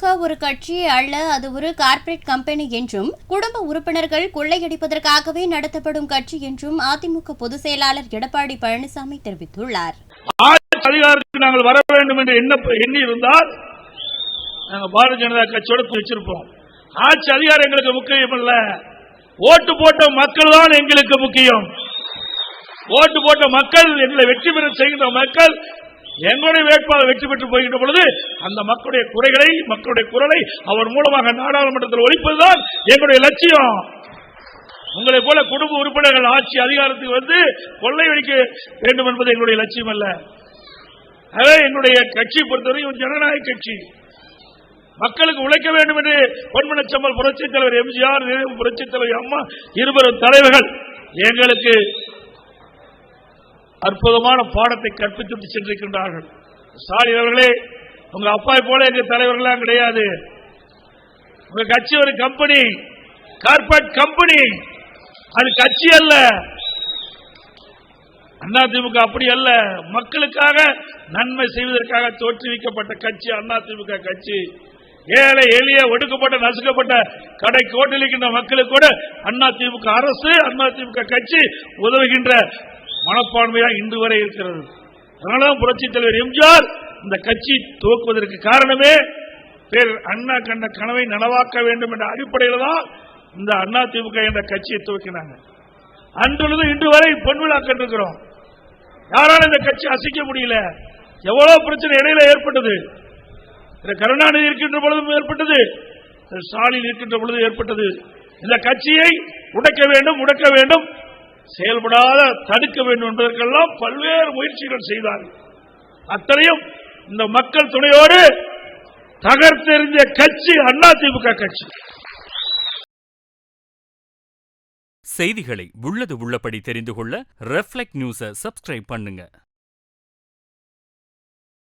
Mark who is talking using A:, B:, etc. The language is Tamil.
A: திமுக ஒரு கட்சி அல்ல அது ஒரு கார்ப்பரேட் கம்பெனி என்றும் குடும்ப உறுப்பினர்கள் கொள்ளையடிப்பதற்காகவே நடத்தப்படும் கட்சி என்றும் அதிமுக பொதுச் செயலாளர் எடப்பாடி பழனிசாமி தெரிவித்துள்ளார்
B: அதிகாரத்துக்கு நாங்கள் வர வேண்டும் என்று எண்ணி இருந்தால் நாங்கள் பாரதிய ஜனதா வச்சிருப்போம் ஆட்சி அதிகாரம் எங்களுக்கு முக்கியம் ஓட்டு போட்ட மக்கள் தான் எங்களுக்கு முக்கியம் ஓட்டு போட்ட மக்கள் எங்களை வெற்றி பெற செய்கின்ற மக்கள் எங்களுடைய வேட்பாளர் வெற்றி பெற்று போகின்ற பொழுது அந்த மக்களுடைய குறைகளை மக்களுடைய குரலை அவர் மூலமாக நாடாளுமன்றத்தில் ஒழிப்பதுதான் எங்களுடைய லட்சியம் உங்களை போல குடும்ப உறுப்பினர்கள் ஆட்சி அதிகாரத்துக்கு வந்து வெடிக்க வேண்டும் என்பது எங்களுடைய லட்சியம் அல்ல என்னுடைய கட்சி பொறுத்தவரை ஜனநாயக கட்சி மக்களுக்கு உழைக்க வேண்டும் என்று பொன்மனச்சம்மல் புரட்சித் தலைவர் எம்ஜிஆர் புரட்சித் தலைவர் அம்மா இருவரும் தலைவர்கள் எங்களுக்கு அற்புதமான பாடத்தை கற்பித்துட்டு சென்றிருக்கின்றார்கள் ஸ்டாலின் அவர்களே உங்க அப்பாய் போல எங்க தலைவர்களாம் கிடையாது உங்க கட்சி ஒரு கம்பெனி கார்பரேட் கம்பெனி அது கட்சி அல்ல அண்ணா திமுக அப்படி அல்ல மக்களுக்காக நன்மை செய்வதற்காக தோற்றுவிக்கப்பட்ட கட்சி அண்ணா திமுக கட்சி ஏழை எளிய ஒடுக்கப்பட்ட நசுக்கப்பட்ட கடை கோட்டில் இருக்கின்ற மக்களுக்கு கூட அதிமுக அரசு அதிமுக கட்சி உதவுகின்ற மனப்பான்மையா இன்று வரை இருக்கிறது அதனாலதான் புரட்சி தலைவர் எம்ஜிஆர் இந்த கட்சி துவக்குவதற்கு காரணமே பேர் அண்ணா கண்ட கனவை நனவாக்க வேண்டும் என்ற அடிப்படையில் தான் இந்த அண்ணா திமுக என்ற கட்சியை துவக்கினாங்க அன்றுள்ளது இன்று வரை பொன் விழா கண்டிருக்கிறோம் யாரால இந்த கட்சி அசைக்க முடியல எவ்வளவு பிரச்சனை இடையில ஏற்பட்டது கருணாநிதி இருக்கின்ற பொழுதும் ஏற்பட்டது ஸ்டாலின் இருக்கின்ற பொழுது ஏற்பட்டது இந்த கட்சியை உடைக்க வேண்டும் உடைக்க வேண்டும் செயல்படாத தடுக்க வேண்டும் என்பதற்கெல்லாம் பல்வேறு முயற்சிகள் செய்தார்கள் அத்தனையும் இந்த மக்கள் துணையோடு தகர்த்தெறிஞ்ச கட்சி அண்ணா திமுக கட்சி செய்திகளை உள்ளது உள்ளபடி தெரிந்து கொள்ள ரெஃப்ளெக்ட் நியூஸை சப்ஸ்கிரைப் பண்ணுங்க